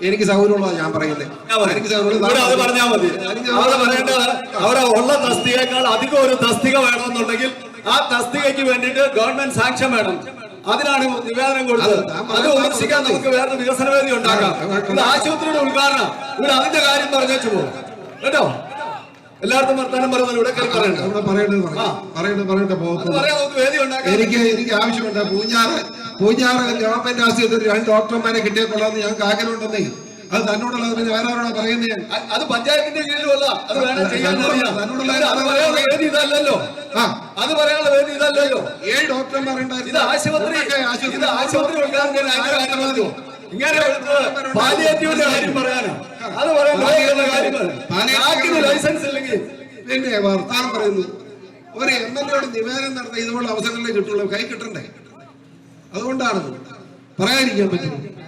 എനിക്ക് സൗകര്യമുള്ളതാണ് ഞാൻ പറയുന്നത് എനിക്ക് ഉള്ള തസ്തികയേക്കാൾ അധികം ഒരു തസ്തിക വേണമെന്നുണ്ടെങ്കിൽ ആ തസ്തികയ്ക്ക് വേണ്ടിയിട്ട് ഗവൺമെന്റ് സാങ്ഷൻ വേണം. അതിനാണ് നിവേദനം കൊടുത്തത്. അത് ഉപേക്ഷിക്കാൻ നമുക്ക് വേറെ വികസന വേദി ഉണ്ടാക്കാം ഇത് ആശുപത്രിയുടെ ഉദ്ഘാടനം. ഇവിടെ അതിന്റെ കാര്യം പറഞ്ഞു പോകും കേട്ടോ? എല്ലായിടത്തും വർത്താനം പറയുന്നത് ഇവിടെ കയറി പറയണ്ട. അവിടെ പറയേണ്ടത് പറയും. പറയേണ്ടത് പറയട്ടെ എനിക്ക് എനിക്ക് ആവശ്യമുണ്ട്. പൂഞ്ഞാറ് പൂഞ്ഞാറ് ഗവൺമെന്റ് ആശുപത്രി രണ്ട് ഡോക്ടർമാരെ കിട്ടിയ കൊള്ളാന്ന് ഞങ്ങൾക്ക് ആഗ്രഹമുണ്ടെന്നേ അത് തന്നോടുള്ളത് പിന്നെ വേറെ ആരോടാ പറയുന്നത് ഞാൻ അത് പഞ്ചായത്തിന്റെ കീഴിലുമല്ല അത് വേണം ചെയ്യാൻ ഇതല്ലല്ലോ. അത് പറയാനുള്ള വേദി ഇതല്ലല്ലോ. ഏഴ് ഡോക്ടർമാരുണ്ടായിരുന്നു ഇത് ആശുപത്രി ഇത് ആശുപത്രി. ഇങ്ങനെ പാലിയേറ്റീവിന്റെ കാര്യം പറയാനോ. അത് പറയാൻ കാര്യങ്ങൾ ലൈസൻസ് ഇല്ലെങ്കിൽ വർത്താനം പറയുന്നു. ഒരു എം എൽ എയോട് നിവേദനം നടത്തി ഇതുപോലുള്ള അവസരങ്ങളെ കിട്ടുള്ളൂ. കൈ കിട്ടണ്ടേ? അതുകൊണ്ടാണ് പറയാതിരിക്കാൻ പറ്റും മനസ്സിലായി